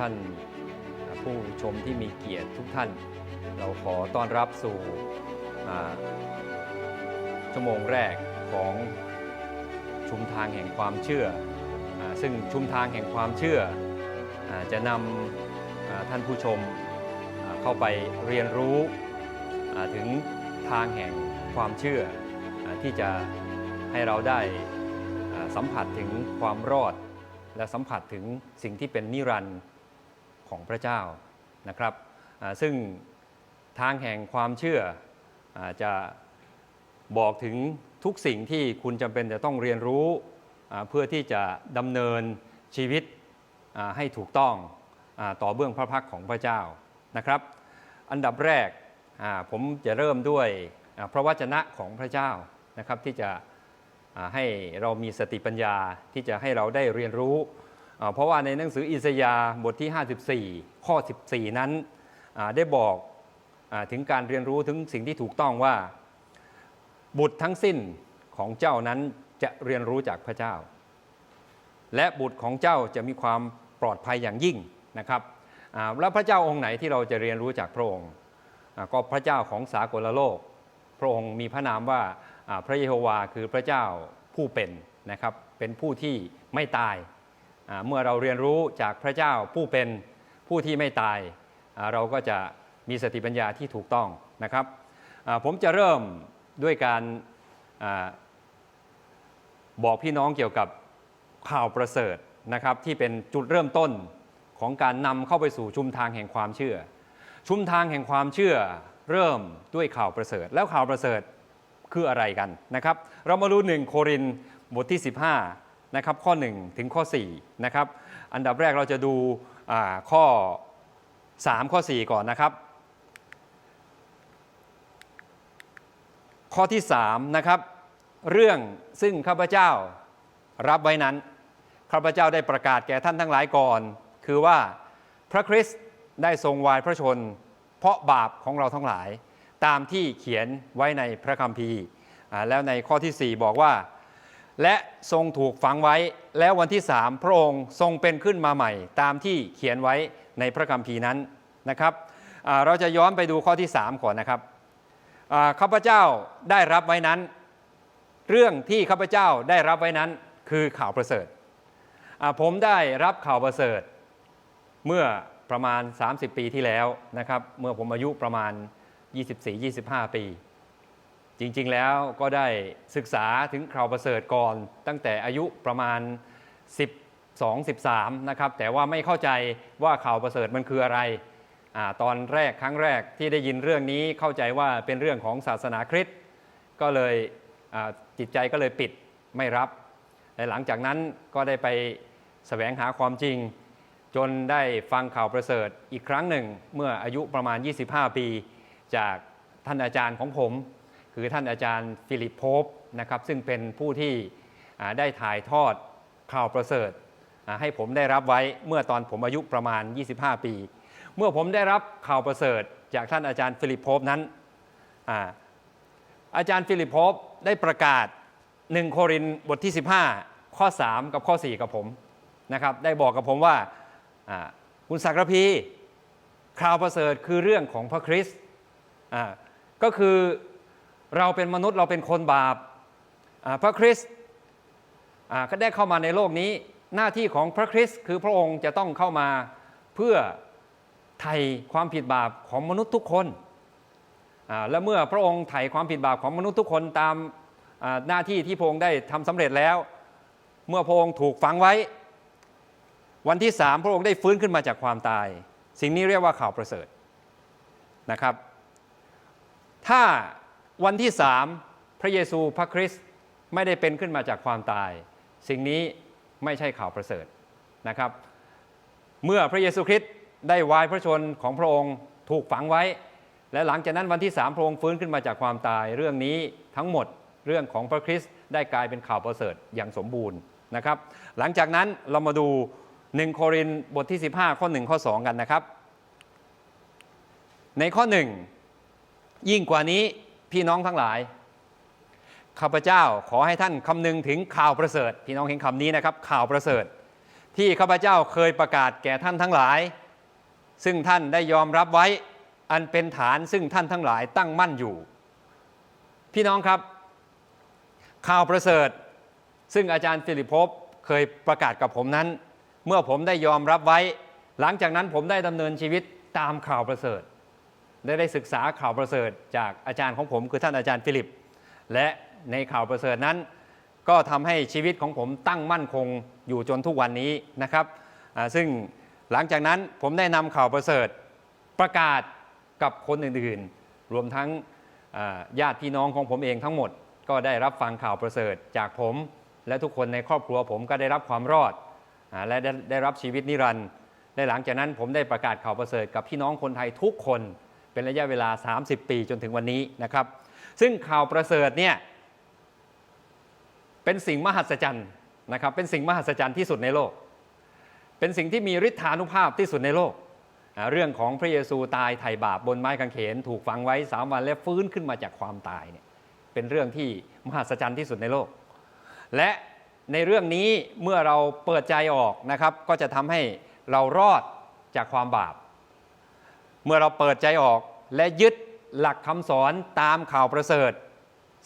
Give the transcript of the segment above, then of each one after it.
ท่านผู้ชมที่มีเกียรติทุกท่าน เราขอต้อนรับสู่ชั่วโมงแรกของชุมทางแห่งความเชื่ออซึ่งชุมทางแห่งความเชื่ออจะนำท่านผู้ชมเข้าไปเรียนรู้ถึงทางแห่งความเชื่ออที่จะให้เราได้สัมผัสถึงความรอด และสัมผัสถึงสิ่งที่เป็นนิรันดร์ ของพระเจ้านะครับ ซึ่งทางแห่งความเชื่ออจะบอกถึงทุกสิ่งที่คุณจำเป็นจะต้องเรียนรู้เพื่อที่จะดำเนินชีวิตให้ถูกต้องอต่อเบื้องพระพักของพระเจ้านะครับ อันดับแรกผมจะเริ่มด้วยพระวจนะของพระเจ้านะครับที่จะให้เรามีสติปัญญาที่จะให้เราได้เรียนรู้ เพราะว่าในหนังสืออิสยาบทที่ 54 ข้อ 14 นั้นได้บอกอถึงการเรียนรู้ถึงสิ่งที่ถูกต้องว่า บุตรทั้งสิ้นของเจ้านั้นจะเรียนรู้จากพระเจ้า และบุตรของเจ้าจะมีความปลอดภัยอย่างยิ่งนะครับแล้วพระเจ้าองค์ไหนที่เราจะเรียนรู้จากพระองค์ ก็พระเจ้าของสากลโลก พระองค์มีพระนามว่าพระเยโฮวาคือพระเจ้าผู้เป็นนะครับเป็นผู้ที่ไม่ตาย เมื่อเราเรียนรู้จากพระเจ้าผู้เป็นผู้ที่ไม่ตาย เราก็จะมีสติปัญญาที่ถูกต้องนะครับ ผมจะเริ่มด้วยการอบอกพี่น้องเกี่ยวกับข่าวประเสริฐนะครับ ที่เป็นจุดเริ่มต้นของการนำเข้าไปสู่ชุมทางแห่งความเชื่อ ชุมทางแห่งความเชื่อเริ่มด้วยข่าวประเสริฐ แล้วข่าวประเสริฐคืออะไรกันนะครับ เรามาดูหนึ่งโครินบทที่ 15 นะครับข้อ 1 ถึงข้อ4นะครับอันดับแรกเราจะดูอ่าข้อ 3 ข้อ 4 ก่อนนะครับ ข้อที่3นะครับเรื่องซึ่งข้าพเจ้ารับไว้นั้นข้าพเจ้าได้ประกาศแก่ท่านทั้งหลายก่อน คือว่าพระคริสต์ได้ทรงวายพระชน เพราะบาปของเราทั้งหลาย ตามที่เขียนไว้ในพระคัมภีร์แล้วในข้อที่ 4 บอกว่า และทรงถูกฝังไว้ แล้ววันที่สามพระองค์ทรงเป็นขึ้นมาใหม่ ตามที่เขียนไว้ในพระคัมภีร์นั้นนะครับเราจะย้อนไปดูข้อที่ 3 ก่อนนะครับข้าพเจ้าได้รับไว้นั้น เรื่องที่ข้าพเจ้าได้รับไว้นั้นคือข่าวประเสริฐผมได้รับข่าวประเสริฐ เมื่อประมาณ 30 ปีที่แล้วนะครับ เมื่อผมอายุประมาณ 24-25 ปี จริงๆแล้วก็ได้ศึกษาถึงข่าวประเสริฐก่อน ตั้งแต่อายุประมาณ 12 13นะครับแต่ว่าไม่เข้าใจว่าข่าวประเสริฐมันคืออะไรอตอนแรกครั้งแรกที่ได้ยินเรื่องนี้เข้าใจว่าเป็นเรื่องของศาสนาคริสต์ก็เลยจิตใจก็เลยปิดไม่รับและหลังจากนั้นก็ได้ไปแสวงหาความจริง จนได้ฟังข่าวประเสริฐอีกครั้งหนึ่งเมื่ออายุประมาณ 25 ปี จากท่านอาจารย์ของผม คือท่านอาจารย์ฟิลิปโพปนะครับซึ่งเป็นผู้ที่ได้ถ่ายทอดข่าวประเสริฐ ให้ผมได้รับไว้เมื่อตอนผมอายุประมาณ 25 ปี เมื่อผมได้รับข่าวประเสริฐ จากท่านอาจารย์ฟิลิปโพปนั้นอาอาจารย์ฟิลิปโพปได้ประกาศ 1 โครินบทที่ 15 ข้อ 3 กับข้อ 4 กับผมนะครับได้บอกกับผมว่าคุณศักรพีข่าวประเสริฐคือเรื่องของพระคริสต์ก็คือ เราเป็นมนุษย์เราเป็นคนบาปพระคริสต์ก็ได้เข้ามาในโลกนี้ หน้าที่ของพระคริสต์คือพระองค์จะต้องเข้ามาเพื่อไถ่ความผิดบาปของมนุษย์ทุกคน และเมื่อพระองค์ไถ่ความผิดบาปของมนุษย์ทุกคนตามหน้าที่ที่พระองค์ได้ทำสำเร็จแล้ว เมื่อพระองค์ถูกฝังไว้ วันที่สามพระองค์ได้ฟื้นขึ้นมาจากความตาย สิ่งนี้เรียกว่าข่าวประเสริฐนะครับ ถ้า วันที่สามพระเยซูพระคริสต์ไม่ได้เป็นขึ้นมาจากความตาย สิ่งนี้ไม่ใช่ข่าวประเสริฐนะครับ เมื่อพระเยซูคริสต์ได้วายพระชนของพระองค์ถูกฝังไว้ และหลังจากนั้นวันที่สามพระองค์ฟื้นขึ้นมาจากความตาย เรื่องนี้ทั้งหมดเรื่องของพระคริสต์ได้กลายเป็นข่าวประเสริฐอย่างสมบูรณ์นะครับ หลังจากนั้นเรามาดู 1 โครินบทที่ 15 ข้อ 1 ข้อ 2 กันนะครับ ในข้อ 1 ยิ่งกว่านี้ พี่น้องทั้งหลายข้าพเจ้าขอให้ท่านคำนึงถึงข่าวประเสริฐ พี่น้องเห็นคำนี้นะครับ ข่าวประเสริฐ ที่ข้าพเจ้าเคยประกาศแก่ท่านทั้งหลาย ซึ่งท่านได้ยอมรับไว้อันเป็นฐานซึ่งท่านทั้งหลายตั้งมั่นอยู่ พี่น้องครับ ข่าวประเสริฐ ซึ่งอาจารย์ฟิลิปโพเคยประกาศกับผมนั้น เมื่อผมได้ยอมรับไว้ หลังจากนั้นผมได้ดำเนินชีวิตตามข่าวประเสริฐ ได้ได้ศึกษาข่าวประเสริฐจากอาจารย์ของผมคือท่านอาจารย์ฟิลิป และในข่าวประเสริฐนั้น ก็ทำให้ชีวิตของผมตั้งมั่นคงอยู่จนทุกวันนี้นะครับ ซึ่งหลังจากนั้นผมได้นำข่าวประเสริฐประกาศกับคนอื่นๆ รวมทั้งญาติพี่น้องของผมเองทั้งหมด ก็ได้รับฟังข่าวประเสริฐจากผม และทุกคนในครอบครัวผมก็ได้รับความรอดอและไดได้รับชีวิตนิรันดร์และหลังจากนั้นผมได้ประกาศข่าวประเสริฐกับพี่น้องคนไทยทุกคน เป็นระยะเวลา 30 ปีจนถึงวันนี้นะครับ ซึ่งข่าวประเสริฐเนี่ยเป็นสิ่งมหัศจรรย์นะครับเป็นสิ่งมหัศจรรย์ที่สุดในโลก เป็นสิ่งที่มีฤทธานุภาพที่สุดในโลก เรื่องของพระเยซูตายไถ่บาปบนไม้กางเขน ถูกฝังไว้สามวันและฟื้นขึ้นมาจากความตายเนี่ยเป็นเรื่องที่มหัศจรรย์ที่สุดในโลก และในเรื่องนี้เมื่อเราเปิดใจออกนะครับ ก็จะทำให้เรารอดจากความบาป เมื่อเราเปิดใจออกและยึดหลักคำสอนตามข่าวประเสริฐ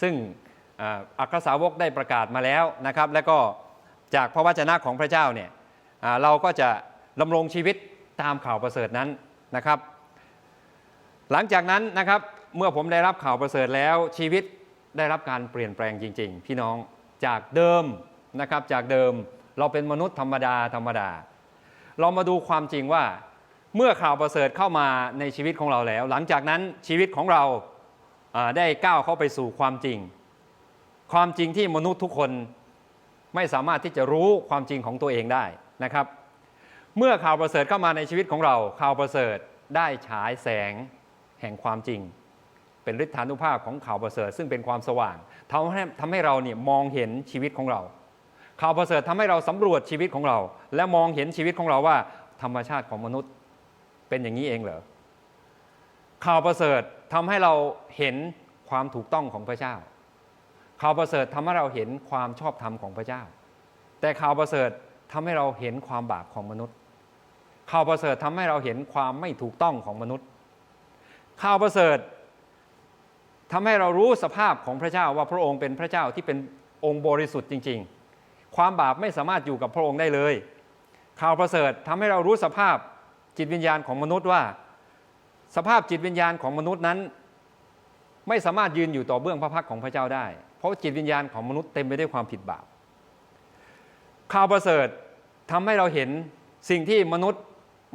ซึ่งอัครสาวกได้ประกาศมาแล้วนะครับ และก็จากพระวจนะของพระเจ้าเนี่ยเราก็จะดำรงชีวิตตามข่าวประเสริฐนั้นนะครับ หลังจากนั้นนะครับเมื่อผมได้รับข่าวประเสริฐแล้วชีวิตได้รับการเปลี่ยนแปลงจริง ๆ พี่น้องจากเดิมนะครับจากเดิมเราเป็นมนุษย์ธรรมดาธรรมดา เรามาดูความจริงว่า เมื่อข่าวประเสริฐเข้ามาในชีวิตของเราแล้ว หลังจากนั้นชีวิตของเราได้ก้าวเข้าไปสู่ความจริง ความจริงที่มนุษย์ทุกคนไม่สามารถที่จะรู้ความจริงของตัวเองได้นะครับ เมื่อข่าวประเสริฐเข้ามาในชีวิตของเรา ข่าวประเสริฐได้ฉายแสงแห่งความจริง เป็นฤทธานุภาพของข่าวประเสริฐ ซึ่งเป็นความสว่างทำให้ทำให้เราเนี่ยมองเห็นชีวิตของเรา ข่าวประเสริฐทำให้เราสำรวจชีวิตของเรา และมองเห็นชีวิตของเราว่าธรรมชาติของมนุษย์ เป็นอย่างนี้เองเหรอข่าวประเสริฐทำให้เราเห็นความถูกต้องของพระเจ้า ข่าวประเสริฐทำให้เราเห็นความชอบธรรมของพระเจ้า แต่ข่าวประเสริฐทำให้เราเห็นความบาปของมนุษย์ ข่าวประเสริฐทำให้เราเห็นความไม่ถูกต้องของมนุษย์ ข่าวประเสริฐทำให้เรารู้สภาพของพระเจ้าว่าพระองค์เป็นพระเจ้าที่เป็นองค์บริสุทธิ์จริง ๆ ความบาปไม่สามารถอยู่กับพระองค์ได้เลย ข่าวประเสริฐทำให้เรารู้สภาพ จิตวิญญาณของมนุษย์ว่า สภาพจิตวิญญาณของมนุษย์นั้น ไม่สามารถยืนอยู่ต่อเบื้องพระพักของพระเจ้าได้ เพราะจิตวิญญาณของมนุษย์เต็มไปด้วยความผิดบาปข่าวประเสริฐทำให้เราเห็นสิ่งที่มนุษย์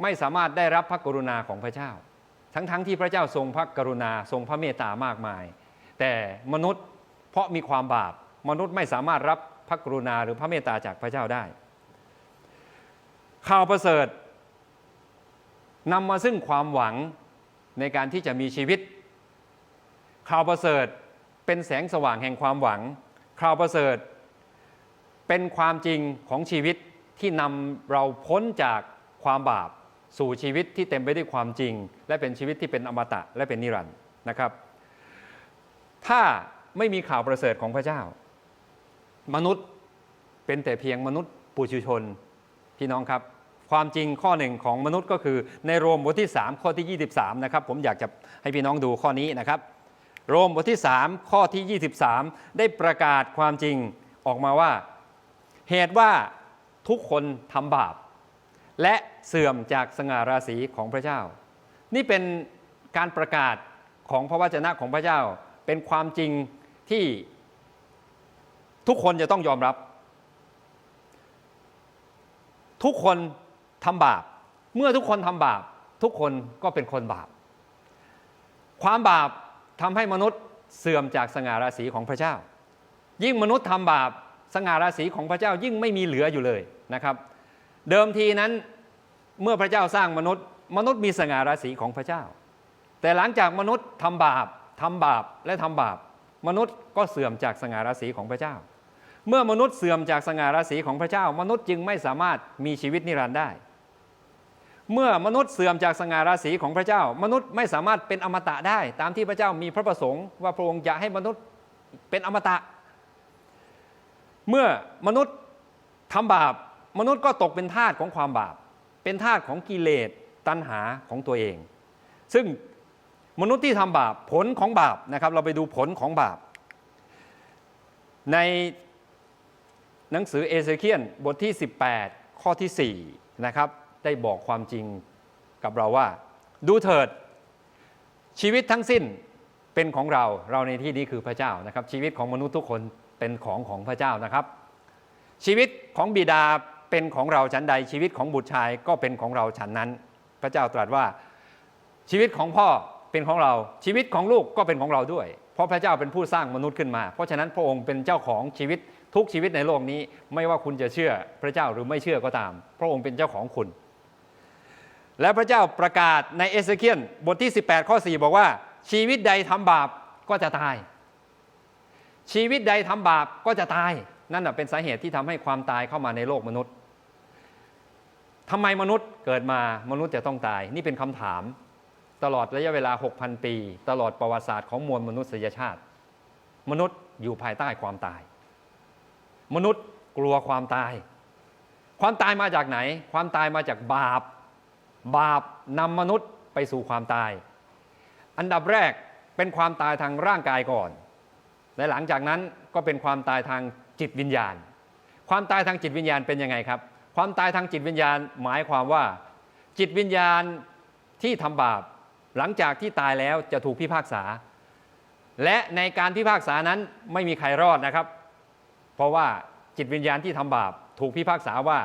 ไม่สามารถได้รับพระกรุณาของพระเจ้า ทั้งๆทที่พระเจ้าทรงพระกรุณาทรงพระเมตตามากมาย แต่มนุษย์เพราะมีความบาป มนุษย์ไม่สามารถรับพระกรุณาหรือพระเมตตาจากพระเจ้าได้ข่าวประเสริฐ นำมาซึ่งความหวังในการที่จะมีชีวิต ข่าวประเสริฐเป็นแสงสว่างแห่งความหวัง ข่าวประเสริฐ เป็นความจริงของชีวิตที่นำเราพ้นจากความบาปสู่ชีวิตที่เต็มไปด้วยความจริง และเป็นชีวิตที่เป็นอมตะและเป็นนิรันดร์นะครับ ถ้าไม่มีข่าวประเสริฐของพระเจ้า มนุษย์เป็นแต่เพียงมนุษย์ปุถุชนพี่น้องครับ ความจริงข้อหนึ่งของมนุษย์ก็คือ ในโรมบทที่ 3 ข้อที่ 23 นะครับ ผมอยากจะให้พี่น้องดูข้อนี้นะครับ โรมบทที่ 3 ข้อที่ 23 ได้ประกาศความจริงออกมาว่า เหตุว่าทุกคนทำบาป และเสื่อมจากสง่าราศีของพระเจ้า นี่เป็นการประกาศของพระวจนะของพระเจ้า เป็นความจริงที่ทุกคนจะต้องยอมรับ ทุกคน ทำบาป เมื่อทุกคนทำบาป ทุกคนก็เป็นคนบาป ความบาปทำให้มนุษย์เสื่อมจากสง่าราศีของพระเจ้า ยิ่งมนุษย์ทำบาปสง่าราศีของพระเจ้ายิ่งไม่มีเหลืออยู่เลยนะครับ เดิมทีนั้นเมื่อพระเจ้าสร้างมนุษย์ มนุษย์มีสง่าราศีของพระเจ้า แต่หลังจากมนุษย์ทำบาปทำบาปและทำบาป มนุษย์ก็เสื่อมจากสง่าราศีของพระเจ้า เมื่อมนุษย์เสื่อมจากสง่าราศีของพระเจ้า มนุษย์จึงไม่สามารถมีชีวิตนิรันดร์ได้ เมื่อมนุษย์เสื่อมจากสง่าราศีของพระเจ้า มนุษย์ไม่สามารถเป็นอมตะได้ ตามที่พระเจ้ามีพระประสงค์ว่าพระองค์อยากให้มนุษย์เป็นอมตะ เมื่อมนุษย์ทำบาป มนุษย์ก็ตกเป็นทาสของความบาป เป็นทาสของกิเลสตัณหาของตัวเอง ซึ่งมนุษย์ที่ทำบาปผลของบาปนะครับ เราไปดูผลของบาป ในหนังสือเอเซเคียนบทที่ 18 ข้อที่4นะครับ ได้บอกความจริงกับเราว่า ดูเถิด ชีวิตทั้งสิ้นเป็นของเราเราในที่นี้คือพระเจ้านะครับ ชีวิตของมนุษย์ทุกคนเป็นของของพระเจ้านะครับ ชีวิตของบิดาเป็นของเราฉันใด ชีวิตของบุตรชายก็เป็นของเราฉันนั้น พระเจ้าตรัสว่าชีวิตของพ่อเป็นของเราชีวิตของลูกก็เป็นของเราด้วย เพราะพระเจ้าเป็นผู้สร้างมนุษย์ขึ้นมา เพราะฉะนั้นพระองค์เป็นเจ้าของชีวิตทุกชีวิตในโลกนี้ ไม่ว่าคุณจะเชื่อพระเจ้าหรือไม่เชื่อก็ตาม พระองค์เป็นเจ้าของคุณ และพระเจ้าประกาศในเอเสเคียนบทที่ 18 ข้อ 4 บอกว่า ชีวิตใดทำบาปก็จะตาย ชีวิตใดทำบาปก็จะตาย นั่นเป็นสาเหตุที่ทำให้ความตายเข้ามาในโลกมนุษย์ทำไมมนุษย์เกิดมามนุษย์จะต้องตาย นี่เป็นคำถามตลอดระยะเวลา 6,000 ปี ตลอดประวัติศาสตร์ของมวลมนุษยชาติ มนุษย์อยู่ภายใต้ความตาย มนุษย์กลัวความตาย ความตายมาจากไหน ความตายมาจากบาป บาปนำมนุษย์ไปสู่ความตาย อันดับแรกเป็นความตายทางร่างกายก่อน และหลังจากนั้นก็เป็นความตายทางจิตวิญญาณ ความตายทางจิตวิญญาณเป็นยังไงครับ ความตายทางจิตวิญญาณหมายความว่า จิตวิญญาณที่ทำบาปหลังจากที่ตายแล้วจะถูกพิพากษา และในการพิพากษานั้นไม่มีใครรอดนะครับ เพราะว่าจิตวิญญาณที่ทำบาปถูกพิพากษาว่า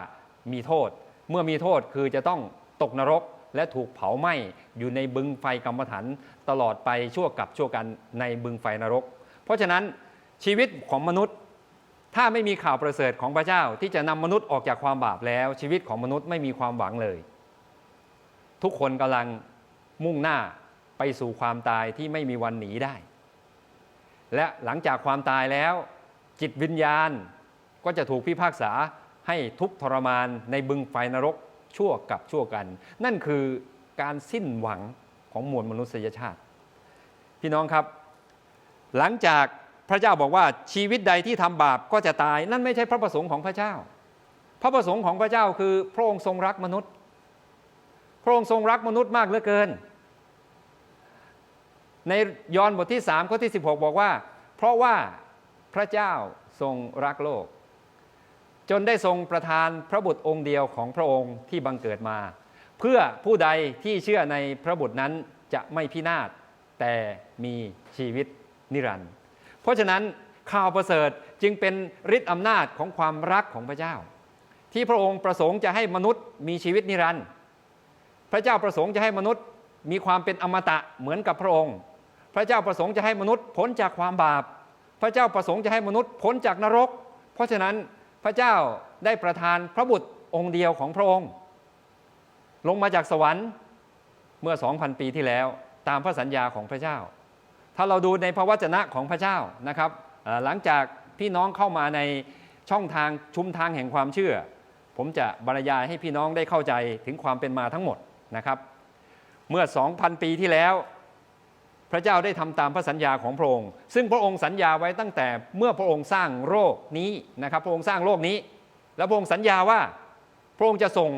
มีโทษ เมื่อมีโทษคือจะต้อง ตกนรกและถูกเผาไหม้อยู่ในบึงไฟกรรมฐานตลอดไปชั่วกับชั่วกันในบึงไฟนรก เพราะฉะนั้นชีวิตของมนุษย์ ถ้าไม่มีข่าวประเสริฐของพระเจ้าที่จะนำมนุษย์ออกจากความบาปแล้ว ชีวิตของมนุษย์ไม่มีความหวังเลย ทุกคนกำลังมุ่งหน้าไปสู่ความตายที่ไม่มีวันหนีได้ และหลังจากความตายแล้ว จิตวิญญาณก็จะถูกพิพากษาให้ทุกทรมานในบึงไฟนรก ชั่วกับชั่วกัน นั่นคือการสิ้นหวังของมวลมนุษยชาติ พี่น้องครับ หลังจากพระเจ้าบอกว่าชีวิตใดที่ทำบาปก็จะตาย นั่นไม่ใช่พระประสงค์ของพระเจ้า พระประสงค์ของพระเจ้าคือพระองค์ทรงรักมนุษย์ พระองค์ทรงรักมนุษย์มากเหลือเกิน ในยอห์นบทที่3ข้อที่ 16 บอกว่า เพราะว่าพระเจ้าทรงรักโลก จนได้ทรงประทานพระบุตรองค์เดียวของพระองค์ที่บังเกิดมา เพื่อผู้ใดที่เชื่อในพระบุตรนั้นจะไม่พินาศแต่มีชีวิตนิรันดร์เพราะฉะนั้นข่าวประเสริฐจึงเป็นฤทธิ์อำนาจของความรักของพระเจ้า ที่พระองค์ประสงค์จะให้มนุษย์มีชีวิตนิรันดร์พระเจ้าประสงค์จะให้มนุษย์มีความเป็นอมตะเหมือนกับพระองค์ พระเจ้าประสงค์จะให้มนุษย์พ้นจากความบาป พระเจ้าประสงค์จะให้มนุษย์พ้นจากนรก เพราะฉะนั้น พระเจ้าได้ประทานพระบุตรองค์เดียวของพระองค์ ลงมาจากสวรรค์เมื่อ 2,000 ปีที่แล้วตามพระสัญญาของพระเจ้า ถ้าเราดูในพระวจนะของพระเจ้านะครับหลังจากพี่น้องเข้ามาในช่องทางชุมทางแห่งความเชื่อ ผมจะบรรยายให้พี่น้องได้เข้าใจถึงความเป็นมาทั้งหมดนะครับ เมื่อ 2,000 ปีที่แล้ว ระเจ้าได้ทำตามพระสัญญาของพระองค์ ซึ่งพระองค์สัญญาไว้ตั้งแต่เมื่อพระองค์สร้างโลกนี้นะครับ พระองค์สร้างโลกนี้ แล้วพระองค์สัญญาว่าพระองค์จะส่ง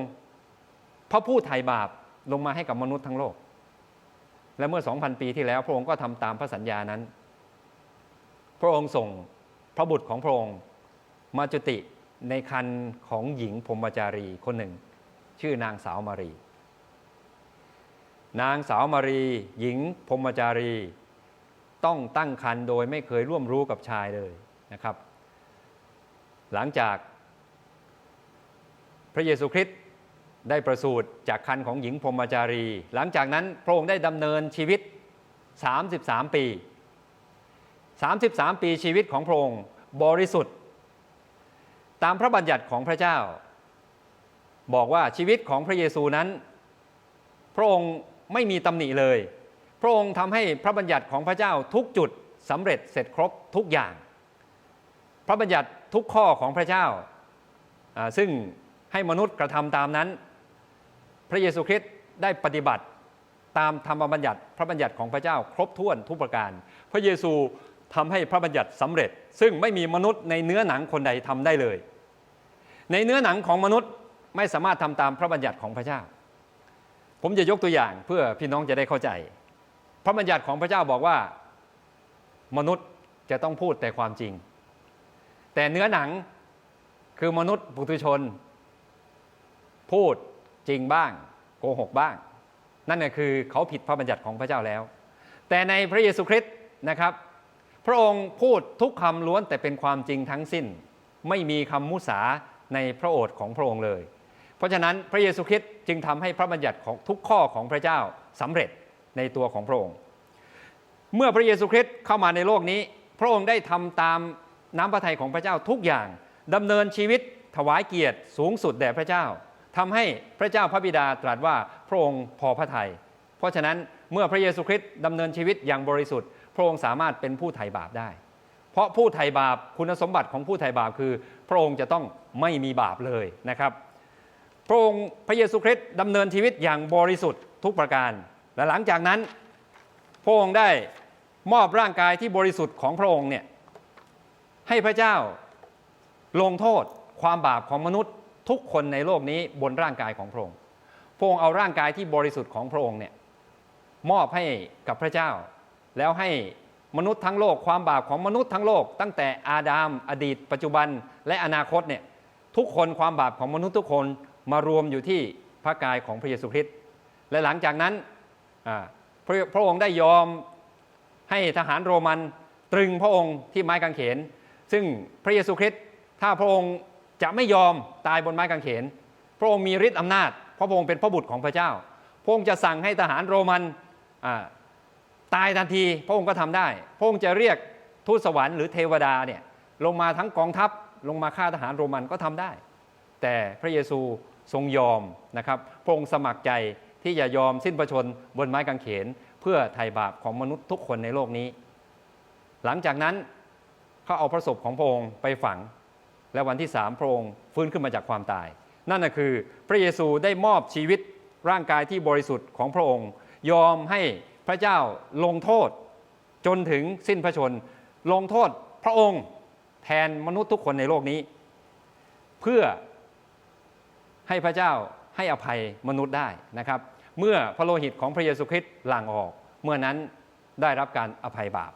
พระผู้ไถ่บาปลงมาให้กับมนุษย์ทั้งโลก และเมื่อ 2,000 ปีที่แล้ว พระองค์ก็ทำตามพระสัญญานั้น พระองค์ส่งพระบุตรของพระองค์มาจุติในคันของหญิงพรมจารีคนหนึ่ง ชื่อนางสาวมารี นางสาวมารี หญิงพรมจารี ต้องตั้งครรภ์โดยไม่เคยร่วมรู้กับชายเลยนะครับ หลังจากพระเยซูคริสต์ได้ประสูติจากคันของหญิงพรมจารี หลังจากนั้นพระองค์ได้ดำเนินชีวิต 33 ปี 33 ปีชีวิตของพระองค์บริสุทธิ์ ตามพระบัญญัติของพระเจ้า บอกว่าชีวิตของพระเยซูนั้น พระองค์ ไม่มีตำหนิเลย พระองค์ทำให้พระบัญญัติของพระเจ้าทุกจุดสำเร็จเสร็จครบทุกอย่าง พระบัญญัติทุกข้อของพระเจ้า ซึ่งให้มนุษย์กระทำตามนั้น พระเยซูคริสต์ได้ปฏิบัติตามธรรมบัญญัติพระบัญญัติของพระเจ้าครบถ้วนทุกประการ พระเยซูทำให้พระบัญญัติสำเร็จ ซึ่งไม่มีมนุษย์ในเนื้อหนังคนใดทำได้เลย ในเนื้อหนังของมนุษย์ไม่สามารถทำตามพระบัญญัติของพระเจ้า ผมจะยกตัวอย่างเพื่อพี่น้องจะได้เข้าใจ พระบัญญัติของพระเจ้าบอกว่า มนุษย์จะต้องพูดแต่ความจริง แต่เนื้อหนังคือมนุษย์ปุถุชน พูดจริงบ้าง โกหกบ้าง นั่นก็คือเขาผิดพระบัญญัติของพระเจ้าแล้ว แต่ในพระเยซูคริสต์นะครับ พระองค์พูดทุกคำล้วนแต่เป็นความจริงทั้งสิ้น ไม่มีคำมุสาในพระโอษฐ์ของพระองค์เลย เพราะฉะนั้นพระเยซูคริสต์จึงทำให้พระบัญญัติของทุกข้อของพระเจ้าสำเร็จในตัวของพระองค์ เมื่อพระเยซูคริสต์เข้ามาในโลกนี้ พระองค์ได้ทำตามน้ำพระทัยของพระเจ้าทุกอย่างดำเนินชีวิตถวายเกียรติสูงสุดแด่พระเจ้าทำให้พระเจ้าพระบิดาตรัสว่าพระองค์พอพระทยัยเพราะฉะนั้นเมื่อพระเยซูคริสต์ดำเนินชีวิตอย่างบริสุทธิ์ พระองค์สามารถเป็นผู้ไถ่บาปได้ เพราะผู้ไถ่บาปคุณสมบัติของผู้ไถ่บาปคือ พระองค์จะต้องไม่มีบาปเลยนะครับ พระองค์พระเยซูคริสต์ดำเนินชีวิตอย่างบริสุทธิ์ทุกประการ และหลังจากนั้น พระองค์ได้มอบร่างกายที่บริสุทธิ์ของพระองค์เนี่ยให้พระเจ้าลงโทษความบาปของมนุษย์ทุกคนในโลกนี้บนร่างกายของพระองค์ พระองค์เอาร่างกายที่บริสุทธิ์ของพระองค์เนี่ยมอบให้กับพระเจ้า แล้วให้มนุษย์ทั้งโลกความบาปของมนุษย์ทั้งโลก ตั้งแต่อาดามอดีต ปัจจุบันและอนาคตเนี่ยทุกคนความบาปของมนุษย์ทุกคน มารวมอยู่ที่พระกายของพระเยซูคริสต์และหลังจากนั้นพระพระองค์ได้ยอมให้ทหารโรมันตรึงพระองค์ที่ไม้กางเขน ซึ่งพระเยซูคริสต์ถ้าพระองค์จะไม่ยอมตายบนไม้กางเขน พระองค์มีฤทธิ์อำนาจเพราะพระองค์เป็นพระบุตรของพระเจ้า พระองค์จะสั่งให้ทหารโรมันตายทันที พระองค์ก็ทำได้ พระองค์จะเรียกทูตสวรรค์หรือเทวดาเนี่ยลงมาทั้งกองทัพลงมาฆ่าทหารโรมันก็ทำได้ แต่พระเยซู ทรงยอมนะครับพระองค์สมัครใจที่จะยอมสิ้นพระชนบนไม้กางเขน เพื่อไถ่บาปของมนุษย์ทุกคนในโลกนี้ หลังจากนั้นเขาเอาพระศพของพระองค์ไปฝัง และวันที่สามพระองค์ฟื้นขึ้นมาจากความตาย นั่นก็คือพระเยซูได้มอบชีวิตร่างกายที่บริสุทธิ์ของพระองค์ ยอมให้พระเจ้าลงโทษ จนถึงสิ้นพระชน ลงโทษพระองค์แทนมนุษย์ทุกคนในโลกนี้ เพื่อ ให้พระเจ้าให้อภัยมนุษย์ได้นะครับ เมื่อพระโลหิตของพระเยซูคริสต์หลั่งออก เมื่อนั้นได้รับการอภัยบาป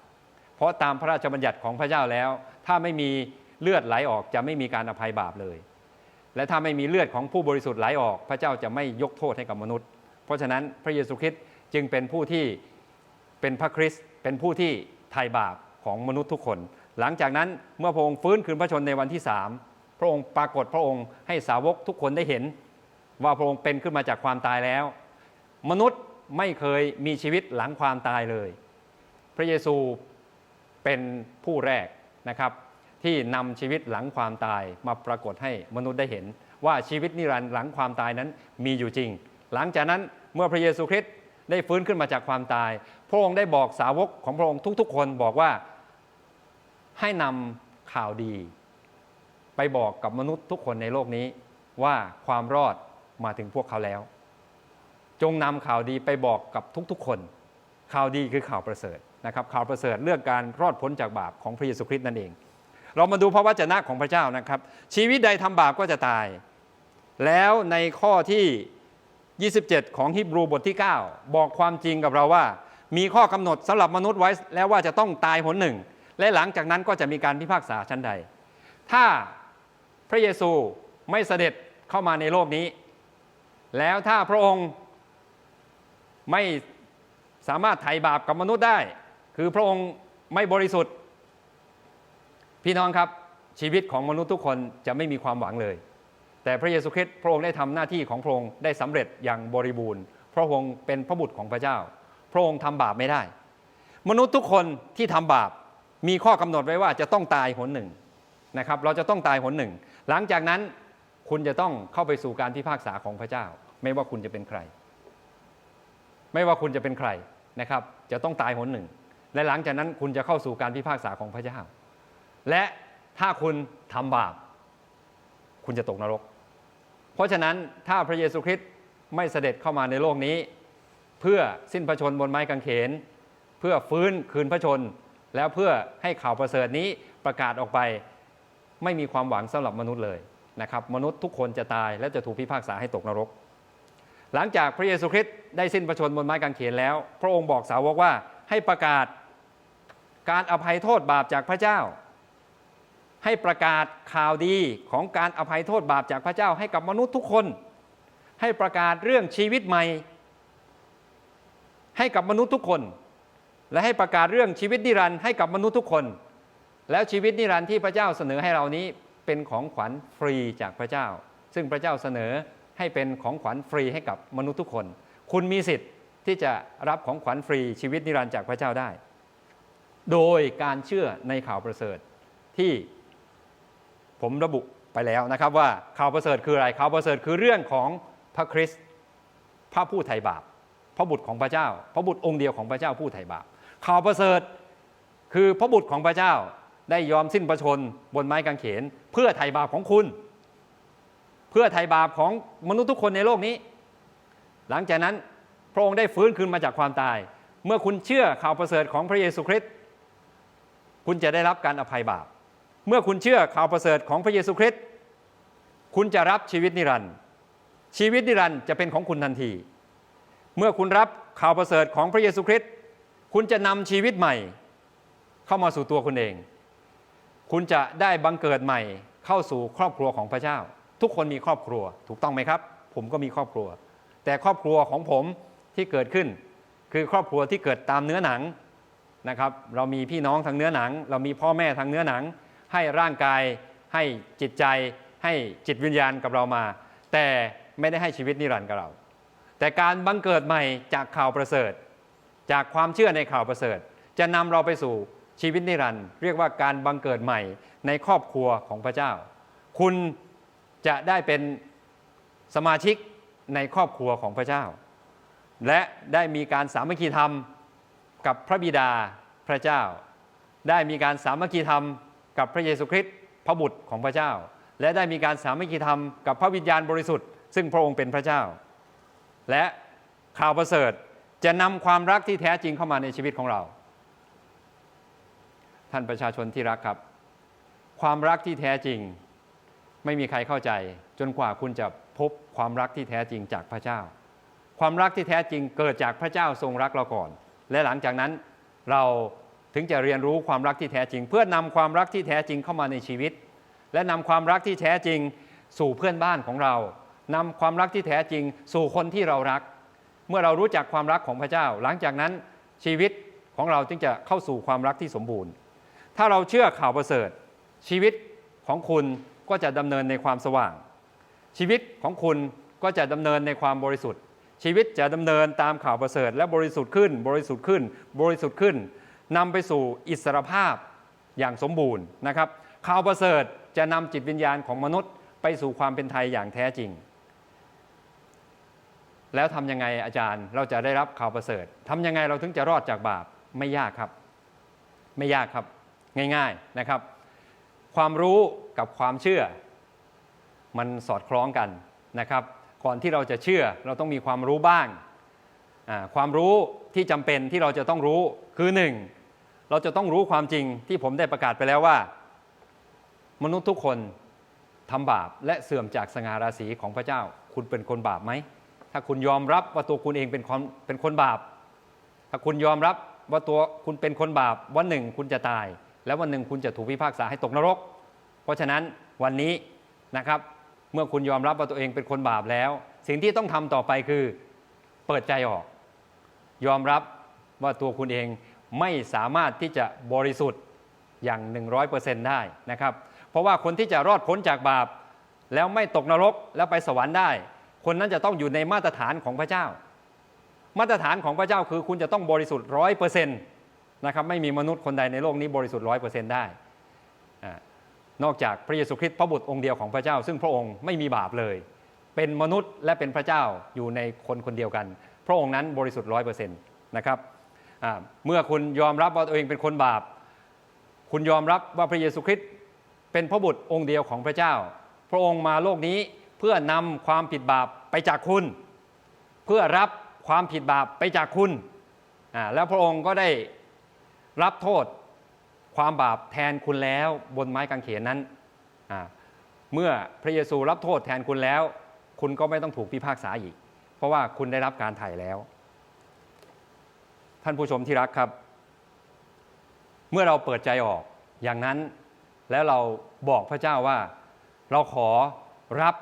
เพราะตามพระราชบัญญัติของพระเจ้าแล้ว ถ้าไม่มีเลือดไหลออกจะไม่มีการอภัยบาปเลย และถ้าไม่มีเลือดของผู้บริสุทธิ์ไหลออก พระเจ้าจะไม่ยกโทษให้กับมนุษย์ เพราะฉะนั้นพระเยซูคริสต์จึงเป็นผู้ที่เป็นพระคริสต์เป็นผู้ที่ไถ่บาปของมนุษย์ทุกคน หลังจากนั้นเมื่อพระองค์ฟื้นคืนพระชนในวันที่สาม พระองค์ปรากฏพระองค์ให้สาวกทุกคนได้เห็น ว่าพระองค์เป็นขึ้นมาจากความตายแล้ว มนุษย์ไม่เคยมีชีวิตหลังความตายเลย พระเยซูเป็นผู้แรกนะครับที่นำชีวิตหลังความตายมาปรากฏให้มนุษย์ได้เห็น ว่าชีวิตนิรันดร์หลังความตายนั้นมีอยู่จริง หลังจากนั้นเมื่อพระเยซูคริสต์ได้ฟื้นขึ้นมาจากความตาย พระองค์ได้บอกสาวกของพระองค์ทุกๆ คนบอกว่าให้นำข่าวดี ไปบอกกับมนุษย์ทุกคนในโลกนี้ว่าความรอดมาถึงพวกเขาแล้ว จงนำข่าวดีไปบอกกับทุกๆคน ข่าวดีคือข่าวประเสริฐนะครับข่าวประเสริฐเรื่องการรอดพ้นจากบาปของพระเยซูคริสต์นั่นเอง เรามาดูพระวจนะของพระเจ้านะครับ ชีวิตใดทำบาปก็จะตาย แล้วในข้อที่ 27 ของฮิบรูบทที่ 9 บอกความจริงกับเราว่า มีข้อกำหนดสำหรับมนุษย์ไว้แล้วว่าจะต้องตายหนหนึ่ง และหลังจากนั้นก็จะมีการพิพากษาชั้นใด ถ้า พระเยซูไม่เสด็จเข้ามาในโลกนี้ แล้วถ้าพระองค์ไม่สามารถไถ่บาปกับมนุษย์ได้ คือพระองค์ไม่บริสุทธิ์ พี่น้องครับชีวิตของมนุษย์ทุกคนจะไม่มีความหวังเลย แต่พระเยซูคริสต์พระองค์ได้ทำหน้าที่ของพระองค์ได้สำเร็จอย่างบริบูรณ์ พระองค์เป็นพระบุตรของพระเจ้า พระองค์ทำบาปไม่ได้ มนุษย์ทุกคนที่ทำบาปมีข้อกำหนดไว้ว่าจะต้องตายหนหนึ่งนะครับ เราจะต้องตายหนหนึ่ง หลังจากนั้นคุณจะต้องเข้าไปสู่การพิพากษาของพระเจ้า ไม่ว่าคุณจะเป็นใคร ไม่ว่าคุณจะเป็นใครนะครับ จะต้องตายหนหนึ่ง และหลังจากนั้นคุณจะเข้าสู่การพิพากษาของพระเจ้า และถ้าคุณทำบาป คุณจะตกนรก เพราะฉะนั้นถ้าพระเยซูคริสต์ไม่เสด็จเข้ามาในโลกนี้ เพื่อสิ้นพระชนบนไม้กางเขน เพื่อฟื้นคืนพระชน แล้วเพื่อให้ข่าวประเสริฐนี้ประกาศออกไป ไม่มีความหวังสำหรับมนุษย์เลยนะครับมนุษย์ทุกคนจะตายและจะถูกพิพากษาให้ตกนรก หลังจากพระเยซูคริสต์ได้สิ้นพระชนม์บนไม้กางเขนแล้ว พระองค์บอกสาวกว่าให้ประกาศการอภัยโทษบาปจากพระเจ้า ให้ประกาศข่าวดีของการอภัยโทษบาปจากพระเจ้าให้กับมนุษย์ทุกคน ให้ประกาศเรื่องชีวิตใหม่ ให้กับมนุษย์ทุกคน และให้ประกาศเรื่องชีวิตนิรันดร์ให้กับมนุษย์ทุกคน แล้วชีวิตนิรันดร์ที่พระเจ้าเสนอให้เรานี้เป็นของขวัญฟรีจากพระเจ้า ซึ่งพระเจ้าเสนอให้เป็นของขวัญฟรีให้กับมนุษย์ทุกคน คุณมีสิทธิ์ที่จะรับของขวัญฟรีชีวิตนิรันดร์จากพระเจ้าได้ โดยการเชื่อในข่าวประเสริฐที่ผมระบุไปแล้วนะครับว่าข่าวประเสริฐคืออะไรข่าวประเสริฐคือเรื่องของพระคริสต์พระผู้ไถ่บาป พระบุตรของพระเจ้า พระบุตรองค์เดียวของพระเจ้าผู้ไถ่บาปข่าวประเสริฐคือพระบุตรของพระเจ้า ได้ยอมสิ้นพระชนบนไม้กางเขน เพื่อไถ่บาปของคุณ เพื่อไถ่บาปของมนุษย์ทุกคนในโลกนี้ หลังจากนั้นพระองค์ได้ฟื้นคืนมาจากความตาย เมื่อคุณเชื่อข่าวประเสริฐของพระเยซูคริสต์คุณจะได้รับการอภัยบาป เมื่อคุณเชื่อข่าวประเสริฐของพระเยซูคริสต์คุณจะรับชีวิตนิรันดร์ชีวิตนิรันดร์จะเป็นของคุณทันที เมื่อคุณรับข่าวประเสริฐของพระเยซูคริสต์คุณจะนำชีวิตใหม่ เข้ามาสู่ตัวคุณเอง คุณจะได้บังเกิดใหม่เข้าสู่ครอบครัวของพระเจ้า ทุกคนมีครอบครัวถูกต้องไหมครับ ผมก็มีครอบครัว แต่ครอบครัวของผมที่เกิดขึ้น คือครอบครัวที่เกิดตามเนื้อหนังนะครับเรามีพี่น้องทางเนื้อหนัง เรามีพ่อแม่ทางเนื้อหนัง ให้ร่างกายให้จิตใจ ให้จิตวิญญาณกับเรามา แต่ไม่ได้ให้ชีวิตนิรันดร์กับเรา แต่การบังเกิดใหม่จากข่าวประเสริฐ จากความเชื่อในข่าวประเสริฐ จะนำเราไปสู่ ชีวิตนิรันดร์เรียกว่าการบังเกิดใหม่ในครอบครัวของพระเจ้า คุณจะได้เป็นสมาชิกในครอบครัวของพระเจ้า และได้มีการสามัคคีธรรมกับพระบิดาพระเจ้า ได้มีการสามัคคีธรรมกับพระเยซูคริสต์พระบุตรของพระเจ้า และได้มีการสามัคคีธรรมกับพระวิญญาณบริสุทธิ์ซึ่งพระองค์เป็นพระเจ้า และข่าวประเสริฐจะนำความรักที่แท้จริงเข้ามาในชีวิตของเรา ท่านประชาชนที่รักครับ ความรักที่แท้จริง ไม่มีใครเข้าใจ จนกว่าคุณจะพบความรักที่แท้จริงจากพระเจ้า ความรักที่แท้จริงเกิดจากพระเจ้าทรงรักเราก่อน และหลังจากนั้นเราถึงจะเรียนรู้ความรักที่แท้จริง เพื่อนำความรักที่แท้จริงเข้ามาในชีวิต และนำความรักที่แท้จริงสู่เพื่อนบ้านของเรานำความรักที่แท้จริงสู่คนที่เรารัก เมื่อเรารู้จักความรักของพระเจ้า หลังจากนั้นชีวิตของเราจึงจะเข้าสู่ความรักที่สมบูรณ์ ถ้าเราเชื่อข่าวประเสริฐ ชีวิตของคุณก็จะดำเนินในความสว่าง ชีวิตของคุณก็จะดำเนินในความบริสุทธิ์ ชีวิตจะดำเนินตามข่าวประเสริฐ และบริสุทธิ์ขึ้น บริสุทธิ์ขึ้น บริสุทธิ์ขึ้นนำไปสู่อิสรภาพอย่างสมบูรณ์นะครับ ข่าวประเสริฐจะนำจิตวิญญาณของมนุษย์ไปสู่ความเป็นไทยอย่างแท้จริง แล้วทำยังไงอาจารย์เราจะได้รับข่าวประเสริฐทำยังไงเราถึงจะรอดจากบาปไม่ยากครับ ไม่ยากครับ ง่ายๆนะครับ ความรู้กับความเชื่อ มันสอดคล้องกันนะครับ ก่อนที่เราจะเชื่อเราต้องมีความรู้บ้าง ความรู้ที่จำเป็นที่เราจะต้องรู้คือหนึ่งเราจะต้องรู้ความจริงที่ผมได้ประกาศไปแล้วว่า มนุษย์ทุกคนทำบาปและเสื่อมจากสง่าราศีของพระเจ้า คุณเป็นคนบาปไหม ถ้าคุณยอมรับว่าตัวคุณเองเป็นคนเป็นคนบาป ถ้าคุณยอมรับว่าตัวคุณเป็นคนบาปวันหนึ่งคุณจะตาย แล้ววันหนึ่งคุณจะถูกพิพากษาให้ตกนรก เพราะฉะนั้นวันนี้นะครับเมื่อคุณยอมรับว่าตัวเองเป็นคนบาปแล้ว สิ่งที่ต้องทำต่อไปคือเปิดใจออก ยอมรับว่าตัวคุณเองไม่สามารถที่จะบริสุทธิ์อย่าง 100%ได้นะครับเพราะว่าคนที่จะรอดพ้นจากบาป แล้วไม่ตกนรกแล้วไปสวรรค์ได้ คนนั้นจะต้องอยู่ในมาตรฐานของพระเจ้า มาตรฐานของพระเจ้าคือคุณจะต้องบริสุทธิ์ร้อยเปอร์เซ็นต์ นะครับไม่มีมนุษย์คนใดในโลกนี้บริสุทธิ์ร้อยเปอร์เซ็นต์ได้ นอกจากพระเยซูคริสต์พระบุตรองค์เดียวของพระเจ้า ซึ่งพระองค์ไม่มีบาปเลย เป็นมนุษย์และเป็นพระเจ้าอยู่ในคนคนเดียวกัน พระองค์นั้นบริสุทธิ์ร้อยเปอร์เซ็นต์นะครับเมื่อคุณยอมรับว่าตัวเองเป็นคนบาป คุณยอมรับว่าพระเยซูคริสต์เป็นพระบุตรองค์เดียวของพระเจ้า พระองค์มาโลกนี้เพื่อนำความผิดบาปไปจากคุณ เพื่อรับความผิดบาปไปจากคุณ แล้วพระองค์ก็ได้ รับโทษความบาปแทนคุณแล้วบนไม้กางเขนนั้น เมื่อพระเยซูรับโทษแทนคุณแล้ว คุณก็ไม่ต้องถูกพิพากษาอีก เพราะว่าคุณได้รับการไถ่แล้ว ท่านผู้ชมที่รักครับ เมื่อเราเปิดใจออกอย่างนั้นแล้วเราบอกพระเจ้าว่า เราขอรับ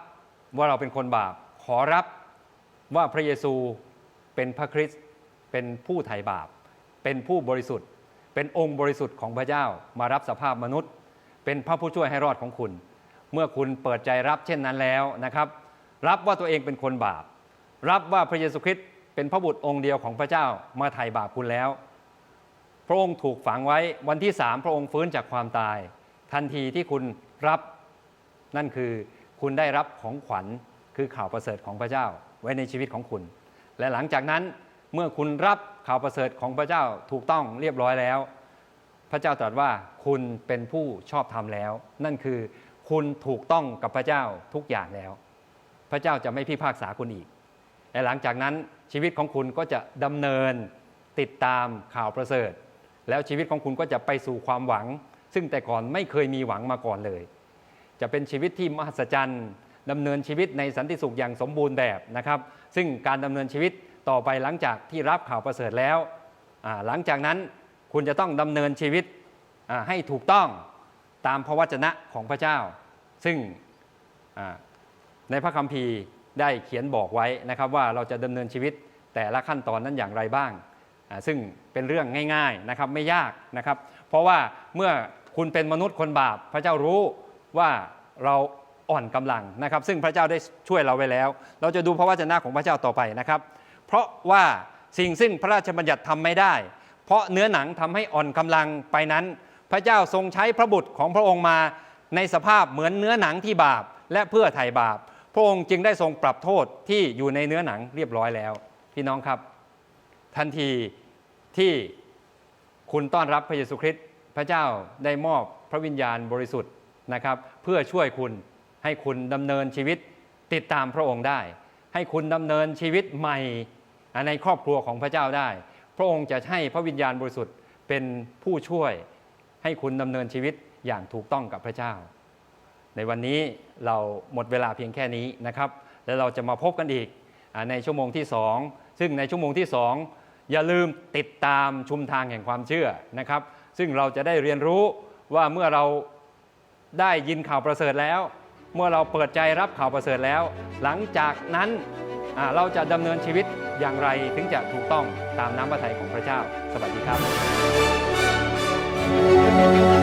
ว่าเราเป็นคนบาป ขอรับว่าพระเยซูเป็นพระคริสต์เป็นผู้ไถ่บาป เป็นผู้บริสุทธิ์ เป็นองค์บริสุทธิ์ของพระเจ้ามารับสภาพมนุษย์ เป็นพระผู้ช่วยให้รอดของคุณ เมื่อคุณเปิดใจรับเช่นนั้นแล้วนะครับ รับว่าตัวเองเป็นคนบาป รับว่าพระเยซูคริสต์เป็นพระบุตรองค์เดียวของพระเจ้ามาไถ่บาปคุณแล้ว พระองค์ถูกฝังไว้วันที่สามพระองค์ฟื้นจากความตาย ทันทีที่คุณรับนั่นคือคุณได้รับของขวัญคือข่าวประเสริฐของพระเจ้าไว้ในชีวิตของคุณ และหลังจากนั้น เมื่อคุณรับข่าวประเสริฐของพระเจ้าถูกต้องเรียบร้อยแล้ว พระเจ้าตรัสว่าคุณเป็นผู้ชอบธรรมแล้ว นั่นคือคุณถูกต้องกับพระเจ้าทุกอย่างแล้ว พระเจ้าจะไม่พิพากษาคุณอีกและหลังจากนั้นชีวิตของคุณก็จะดำเนินติดตามข่าวประเสริฐ แล้วชีวิตของคุณก็จะไปสู่ความหวัง ซึ่งแต่ก่อนไม่เคยมีหวังมาก่อนเลย จะเป็นชีวิตที่มหัศจรรย์ดำเนินชีวิตในสันติสุขอย่างสมบูรณ์แบบนะครับ ซึ่งการดำเนินชีวิต ต่อไปหลังจากที่รับข่าวประเสริฐแล้ว หลังจากนั้นคุณจะต้องดำเนินชีวิตให้ถูกต้องตามพระวจนะของพระเจ้า ซึ่งในพระคัมภีร์ได้เขียนบอกไว้นะครับว่าเราจะดำเนินชีวิตแต่ละขั้นตอนนั้นอย่างไรบ้าง ซึ่งเป็นเรื่องง่ายๆนะครับไม่ยากนะครับ เพราะว่าเมื่อคุณเป็นมนุษย์คนบาปพระเจ้ารู้ว่าเราอ่อนกำลังนะครับ ซึ่งพระเจ้าได้ช่วยเราไว้แล้ว เราจะดูพระวจนะของพระเจ้าต่อไปนะครับ เพราะว่าสิ่งซึ่งพระราชบัญญัติทำไม่ได้ เพราะเนื้อหนังทำให้อ่อนกำลังไปนั้น พระเจ้าทรงใช้พระบุตรของพระองค์มาในสภาพเหมือนเนื้อหนังที่บาป และเพื่อไถ่บาป พระองค์จึงได้ทรงปรับโทษที่อยู่ในเนื้อหนังเรียบร้อยแล้ว พี่น้องครับ ทันทีที่คุณต้อนรับพระเยซูคริสต์พระเจ้าได้มอบพระวิญญาณบริสุทธิ์นะครับ เพื่อช่วยคุณให้คุณดำเนินชีวิตติดตามพระองค์ได้ ให้คุณดำเนินชีวิตใหม่ ในครอบครัวของพระเจ้าได้ พระองค์จะให้พระวิญญาณบริสุทธิ์เป็นผู้ช่วยให้คุณดำเนินชีวิตอย่างถูกต้องกับพระเจ้า ในวันนี้เราหมดเวลาเพียงแค่นี้นะครับ แล้วเราจะมาพบกันอีกในชั่วโมงที่2ซึ่งในชั่วโมงที่2องอย่าลืมติดตามชุมทางแห่งความเชื่อนะครับ ซึ่งเราจะได้เรียนรู้ว่าเมื่อเราได้ยินข่าวประเสริฐแล้ว เมื่อเราเปิดใจรับข่าวประเสริฐแล้ว หลังจากนั้น เราจะดำเนินชีวิตอย่างไรถึงจะถูกต้องตามน้ำพระทัยของพระเจ้า สวัสดีครับ